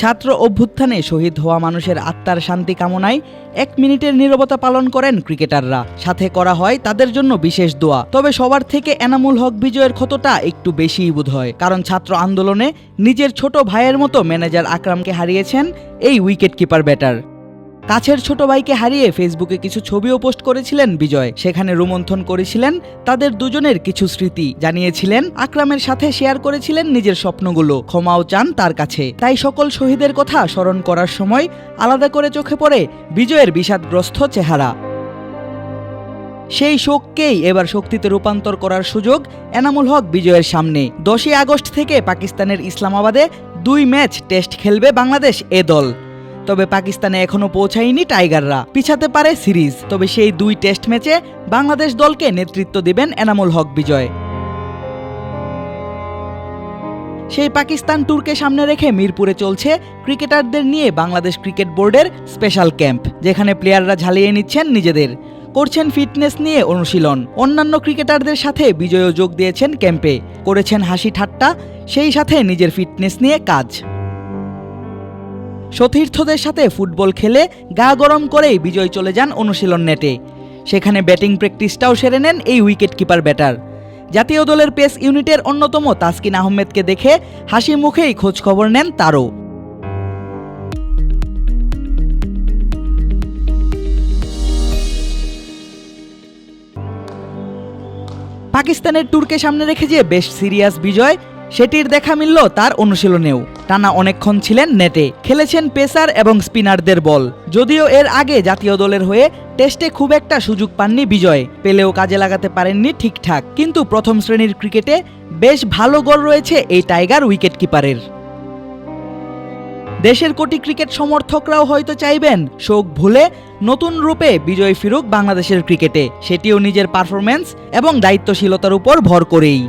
ছাত্র অভ্যুত্থানে শহীদ হওয়া মানুষের আত্মার শান্তি কামনায় এক মিনিটের নিরবতা পালন করেন ক্রিকেটাররা। সাথে করা হয় তাদের জন্য বিশেষ দোয়া। তবে সবার থেকে এনামুল হক বিজয়ের ক্ষতটা একটু বেশিই বোধ হয় কারণ ছাত্র আন্দোলনে নিজের ছোট ভাইয়ের মতো ম্যানেজার আকরামকে হারিয়েছেন এই উইকেট কিপার ব্যাটার। কাছের ছোট ভাইকে হারিয়ে ফেসবুকে কিছু ছবিও পোস্ট করেছিলেন বিজয়। সেখানে রোমন্থন করেছিলেন তাদের দুজনের কিছু স্মৃতি। জানিয়েছিলেন, আকরামের সাথে শেয়ার করেছিলেন নিজের স্বপ্নগুলো। ক্ষমাও চান তার কাছে। তাই সকল শহীদের কথা স্মরণ করার সময় আলাদা করে চোখে পড়ে বিজয়ের বিষাদগ্রস্ত চেহারা। সেই শোককেই এবার শক্তিতে রূপান্তর করার সুযোগ এনামুল হক বিজয়ের সামনে। দশই আগস্ট থেকে পাকিস্তানের ইসলামাবাদে দুই ম্যাচ টেস্ট খেলবে বাংলাদেশ এ দল। তবে পাকিস্তানে এখনও পৌঁছায়নি টাইগাররা। পিছাতে পারে সিরিজ, তবে সেই দুই টেস্ট ম্যাচে বাংলাদেশ দলকে নেতৃত্ব দেবেন এনামুল হক বিজয়। সেই পাকিস্তান ট্যুরকে সামনে রেখে মিরপুরে চলছে ক্রিকেটারদের নিয়ে বাংলাদেশ ক্রিকেট বোর্ডের স্পেশাল ক্যাম্প, যেখানে প্লেয়াররা ঝালিয়ে নিচ্ছেন নিজেদের। করছেন ফিটনেস নিয়ে অনুশীলন। অন্যান্য ক্রিকেটারদের সাথে বিজয়ও যোগ দিয়েছেন ক্যাম্পে। করেছেন হাসি ঠাট্টা, সেই সাথে নিজের ফিটনেস নিয়ে কাজ। সতীর্থদের সাথে ফুটবল খেলে গা গরম করেই বিজয় চলে যান অনুশীলন নেটে। সেখানে ব্যাটিং প্র্যাকটিসটাও সেরে নেন এই উইকেট কিপার ব্যাটার। জাতীয় দলের পেস ইউনিটের অন্যতম তাসকিন আহমেদকে দেখে হাসি মুখেই খোঁজ খবর নেন তারও। পাকিস্তানের ট্যুরকে সামনে রেখে যে বেশ সিরিয়াস বিজয় সেটির দেখা মিলল তার অনুশীলনেও। টানা অনেকক্ষণ ছিলেন নেটে, খেলেছেন পেসার এবং স্পিনারদের বল। যদিও এর আগে জাতীয় দলের হয়ে টেস্টে খুব একটা সুযোগ পাননি বিজয়, পেলেও কাজে লাগাতে পারেননি ঠিকঠাক। কিন্তু প্রথম শ্রেণির ক্রিকেটে বেশ ভালো গোল রয়েছে এই টাইগার উইকেট কিপারের দেশের কোটি ক্রিকেট সমর্থকরাও হয়তো চাইবেন, শোক ভুলে নতুন রূপে বিজয় ফিরুক বাংলাদেশের ক্রিকেটে। সেটিও নিজের পারফরম্যান্স এবং দায়িত্বশীলতার উপর ভর করেই।